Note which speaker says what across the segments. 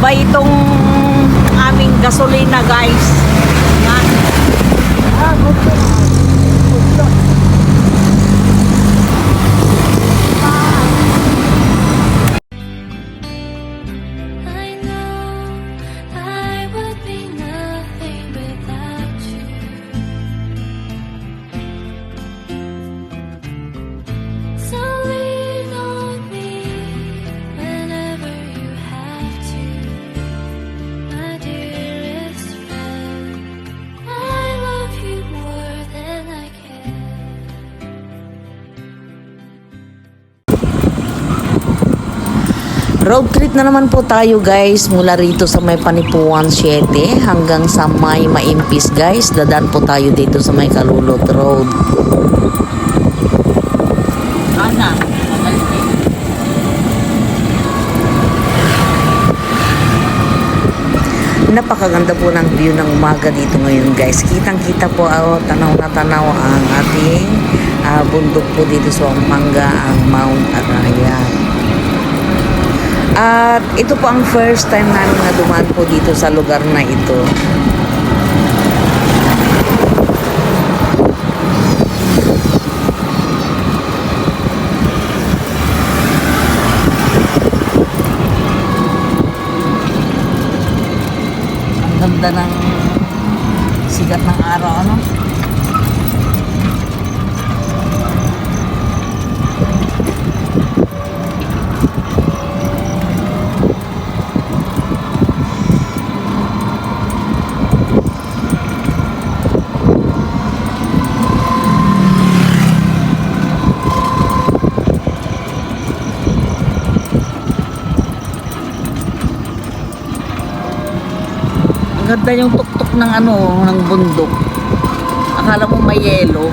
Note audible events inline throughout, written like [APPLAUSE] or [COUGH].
Speaker 1: ba itong aming gasolina guys. Yan. Ah, okay.
Speaker 2: Road trip na naman po tayo guys mula rito sa may Panipuan 7 hanggang sa may Maimpis guys. Dadaan po tayo dito sa may Kalulot Road. Ana, Napakaganda po ng view ng umaga dito ngayon guys. Kitang kita po ako, tanaw na tanaw ang ating ah, bundok po dito sa Mangga, ang Mount Arayat. At ito po ang first time namin na dumaan po dito sa lugar na ito. Ang ganda ng sigat ng araw, ano? Ganda yung tuktok ng ano, ng bundok. Akala mo may yelo.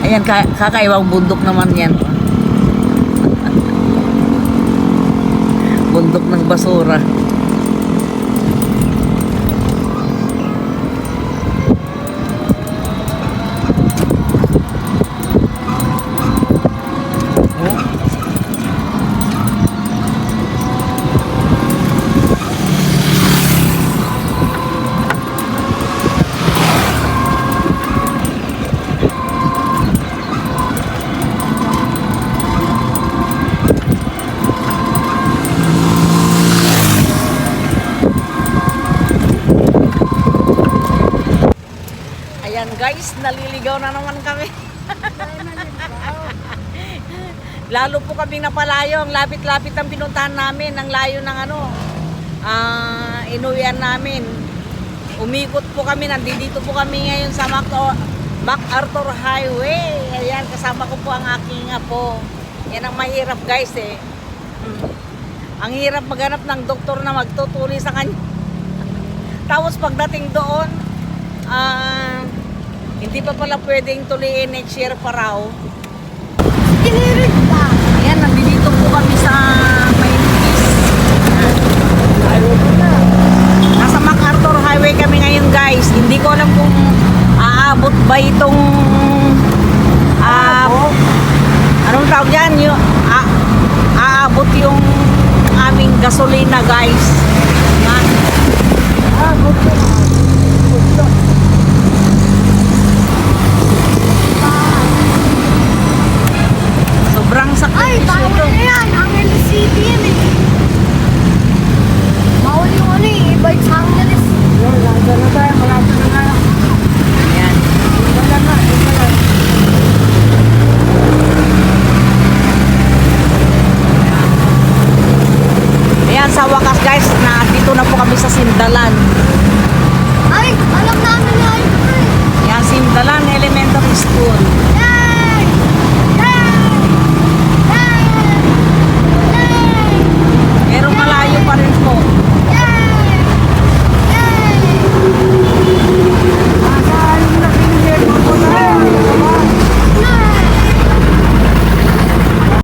Speaker 2: Ayan, ka kakaiwang bundok naman yan. [LAUGHS] bundok ng basura. Ayan guys, naliligaw na naman kami. [LAUGHS] Lalo po kami napalayo. Ang lapit-lapit ang pinuntahan namin. Ang layo ng ano, ah inuwian namin. Umikot po kami. Nandito po kami ngayon sa Mac- MacArthur Highway. Ayan, kasama ko po ang aking apo. Yan ang mahirap guys eh. Mm. Ang hirap maghanap ng doktor na magtutuli sa kanya. [LAUGHS] Tapos pagdating doon, ah, hindi pa pala pwedeng tuliin next year pa raw. Ayan, nandito po kami sa Maynilis. Nasa MacArthur Highway kami ngayon guys. Hindi ko alam kung aabot ba itong ah, anong tawag yan? Yung, ah, aabot yung aming gasolina guys. Yan. Sobrang
Speaker 3: na yan. Ang LCD yan eh. Bawal yung ano eh. Bike sa Angeles. Wala na tayo. Malapit na nga.
Speaker 2: Ayan.
Speaker 3: Wala na. Wala na.
Speaker 2: Ayan, sa wakas guys, na dito na po kami sa Sindalan.
Speaker 3: Ay, alam namin na yun.
Speaker 2: Ayan, Sindalan Elementary School.